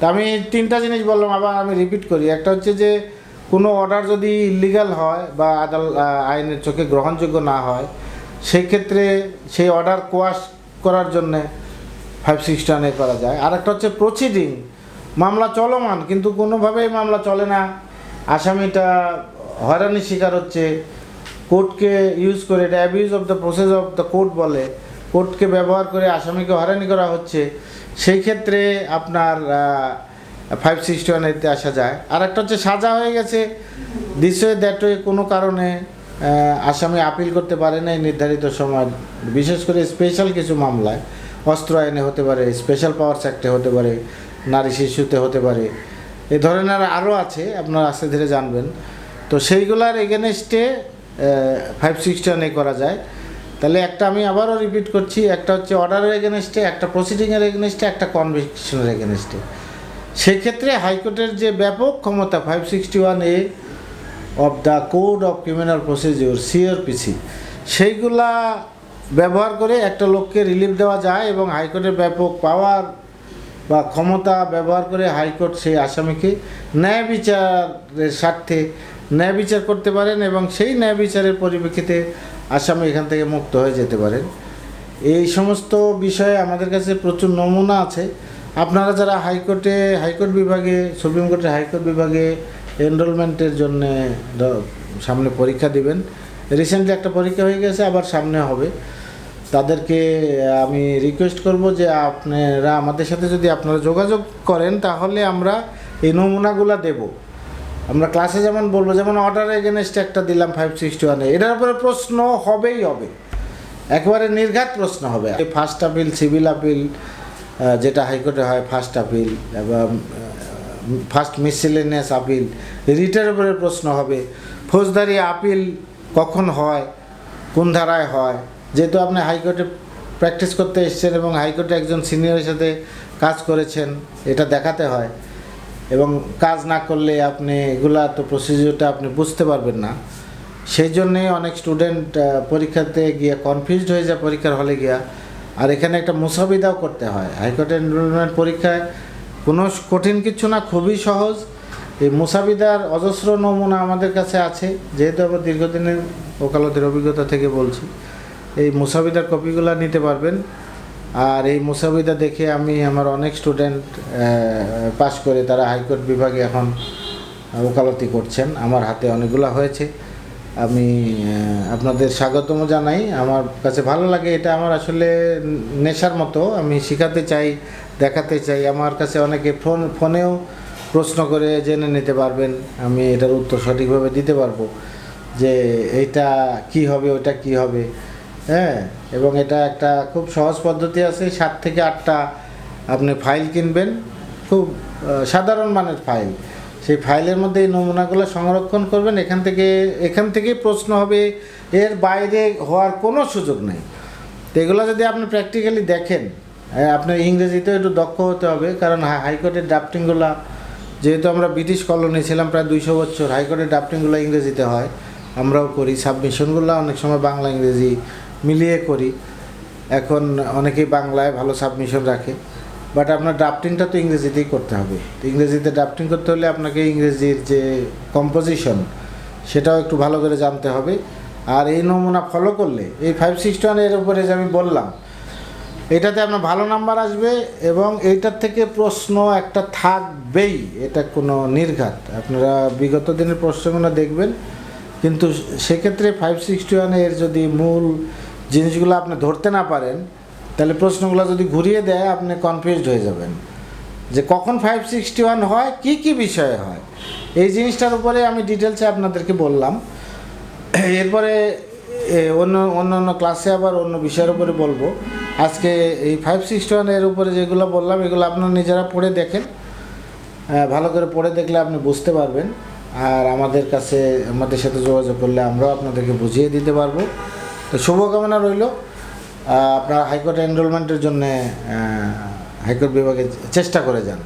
তা আমি তিনটা জিনিস বললাম, আবার আমি রিপিট করি। একটা হচ্ছে যে, কোনো অর্ডার যদি ইলিগাল হয় বা আদাল আইনের চোখে গ্রহণযোগ্য না হয়, সেই ক্ষেত্রে সেই অর্ডার কোয়াশ করার জন্যে ফাইভ সিক্স টানে করা যায়। আর একটা হচ্ছে প্রসিডিং মামলা চলমান, কিন্তু কোনোভাবেই মামলা চলে না। আসামিটা হয়রানির শিকার হচ্ছে। কোর্টকে ইউজ করে, এটা abuse of the process of the court বলে। কোর্টকে ব্যবহার করে আসামিকে হয়রানি করা হচ্ছে, সেই ক্ষেত্রে আপনার ফাইভ সিক্সটি ওয়ানেতে আসা যায়। আর একটা হচ্ছে সাজা হয়ে গেছে। দিস ওয়ে দ্যাট ওয়ে কোনো কারণে আসামি আপিল করতে পারে না নির্ধারিত সময়। বিশেষ করে স্পেশাল কিছু মামলায়। অস্ত্র আইনে হতে পারে স্পেশাল পাওয়ার্স অ্যাক্টে হতে পারে, নারী শিশুতে হতে পারে। এ ধরনের আরও আছে, আপনারা আস্তে ধীরে জানবেন। তো সেইগুলার এগেনস্টে ফাইভ সিক্সটি ওয়ানে করা যায়। তাহলে একটা আমি আবারও রিপিট করছি, একটা হচ্ছে অর্ডারের এগেনস্টে একটা প্রসিডিংয়ের এগেনস্টে একটা কনভিকশনের এগেনস্টে সেক্ষেত্রে হাইকোর্টের যে ব্যাপক ক্ষমতা five sixty one A of the code of criminal procedure CrPC সেইগুলা ব্যবহার করে একটা লোককে রিলিফ দেওয়া যায় এবং হাইকোর্টের ব্যাপক পাওয়ার বা ক্ষমতা ব্যবহার করে হাইকোর্ট সেই আসামিকে ন্যায় বিচারের স্বার্থে ন্যায় বিচার করতে পারেন এবং সেই ন্যায় বিচারের পরিপ্রেক্ষিতে আসামি এখান থেকে মুক্ত হয়ে যেতে পারেন। এই সমস্ত বিষয়ে আমাদের কাছে প্রচুর নমুনা আছে। আপনারা যারা হাইকোর্টে, হাইকোর্ট বিভাগে, সুপ্রিম কোর্টের হাইকোর্ট বিভাগে এনরোলমেন্টের জন্য সামনে পরীক্ষা দিবেন। রিসেন্টলি একটা পরীক্ষা হয়ে গেছে, আবার সামনে হবে। তাদেরকে, আমি রিকোয়েস্ট করব যে আপনারা আমাদের সাথে যদি আপনারা যোগাযোগ করেন, তাহলে আমরা এই নমুনাগুলো দেব। আমরা ক্লাসে যেমন বলব, যেমন অর্ডার এগেনস্ট একটা দিলাম ফাইভ সিক্সটি ওয়ানে এটার উপরে প্রশ্ন হবেই হবে। একবারে নির্ঘাত প্রশ্ন হবে। ফার্স্ট আপিল সিভিল আপিল যেটা হাইকোর্টে হয় ফার্স্ট আপিল এবং ফার্স্ট মিসেলেনিয়াস আপিল রিটের উপরে প্রশ্ন হবে। ফৌজদারি আপিল কখন হয়, কোন ধারায় হয়? যেহেতু আপনি হাইকোর্টে প্র্যাকটিস করতে এসছেন এবং হাইকোর্টে একজন সিনিয়রের সাথে কাজ করেছেন, এটা দেখাতে হয়। এবং কাজ না করলে আপনি এগুলা তো প্রসিডিওরটা আপনি বুঝতে পারবেন না। সেই জন্যে অনেক স্টুডেন্ট পরীক্ষাতে গিয়ে কনফিউজড হয়ে যায় পরীক্ষার হলে গিয়া। আর এখানে একটা মুসাবিদাও করতে হয়। হাইকোর্টের এনরোলমেন্ট পরীক্ষায় কোনো কঠিন কিছু না, খুবই সহজ। এই মুসাবিদার অজস্র নমুনা আমাদের কাছে আছে, যেহেতু আমরা দীর্ঘদিনের ওকালতের অভিজ্ঞতা থেকে বলছি। এই মুসাবিদার কপিগুলো নিতে পারবেন। আর এই মুসাবিদা দেখে আমি আমার অনেক স্টুডেন্ট পাস করে তারা হাইকোর্ট বিভাগে এখন ওকালতি করছেন। আমার হাতে অনেকগুলো হয়েছে। আমি আপনাদের স্বাগতম জানাই। আমার কাছে ভালো লাগে এটা আমার আসলে নেশার মতো। আমি শেখাতে চাই, দেখাতে চাই। আমার কাছে অনেকে ফোন, ফোনেও প্রশ্ন করে জেনে নিতে পারবেন। আমি এটার উত্তর সঠিকভাবে দিতে পারব যে এইটা কি হবে, ওটা কি হবে। হ্যাঁ এবং এটা একটা খুব সহজ পদ্ধতি আছে, সাত থেকে আটটা আপনি ফাইল কিনবেন। খুব সাধারণ মানের ফাইল সেই ফাইলের মধ্যে এই নমুনাগুলো সংরক্ষণ করবেন। এখান থেকে, এখান থেকেই প্রশ্ন হবে, এর বাইরে হওয়ার কোনো সুযোগ নেই। তো এগুলো যদি আপনি প্র্যাকটিক্যালি দেখেন আপনার ইংরেজিতেও একটু দক্ষ হতে হবে, কারণ হাইকোর্টের ড্রাফটিংগুলো যেহেতু আমরা ব্রিটিশ কলোনি ছিলাম প্রায় দুইশো বছর, হাইকোর্টের ড্রাফটিংগুলো ইংরেজিতে হয়, আমরাও করি সাবমিশনগুলো অনেক সময় বাংলা ইংরেজি মিলিয়ে করি। এখন অনেকেই বাংলায় ভালো সাবমিশন রাখে। বাট আপনার ড্রাফটিংটা তো ইংরেজিতেই করতে হবে। তো ইংরেজিতে ড্রাফটিং করতে হলে আপনাকে ইংরেজির যে কম্পোজিশন সেটাও একটু ভালো করে জানতে হবে। আর এই নমুনা ফলো করলে, এই ফাইভ সিক্সটি এর উপরে যে আমি বললাম, এটাতে আপনার ভালো নাম্বার আসবে এবং এইটার থেকে প্রশ্ন একটা থাকবেই। এটা কোনো নির্ঘাত। আপনারা বিগত দিনের প্রশ্নগুলো দেখবেন। কিন্তু সেক্ষেত্রে ফাইভ সিক্সটি এর যদি মূল জিনিসগুলো আপনি ধরতে না পারেন, তাহলে প্রশ্নগুলো যদি ঘুরিয়ে দেয়, আপনি কনফিউজড হয়ে যাবেন। যে কখন ফাইভ সিক্সটি ওয়ান হয়, কী কী বিষয়ে হয়? এই জিনিসটার উপরে আমি ডিটেলসে আপনাদেরকে বললাম। এরপরে অন্য অন্য অন্য ক্লাসে আবার অন্য বিষয়ের উপরে বলব। আজকে এই ফাইভ সিক্সটি ওয়ানের উপরে যেগুলো বললাম, এগুলো আপনারা নিজেরা পড়ে দেখেন। ভালো করে পড়ে দেখলে আপনি বুঝতে পারবেন। আর আমাদের কাছে, আমাদের সাথে যোগাযোগ করলে আমরাও আপনাদেরকে বুঝিয়ে দিতে পারব। তো শুভকামনা রইল। আপনার হাইকোর্ট এনরোলমেন্টের জন্যে হাইকোর্ট বিভাগে চেষ্টা করে যান।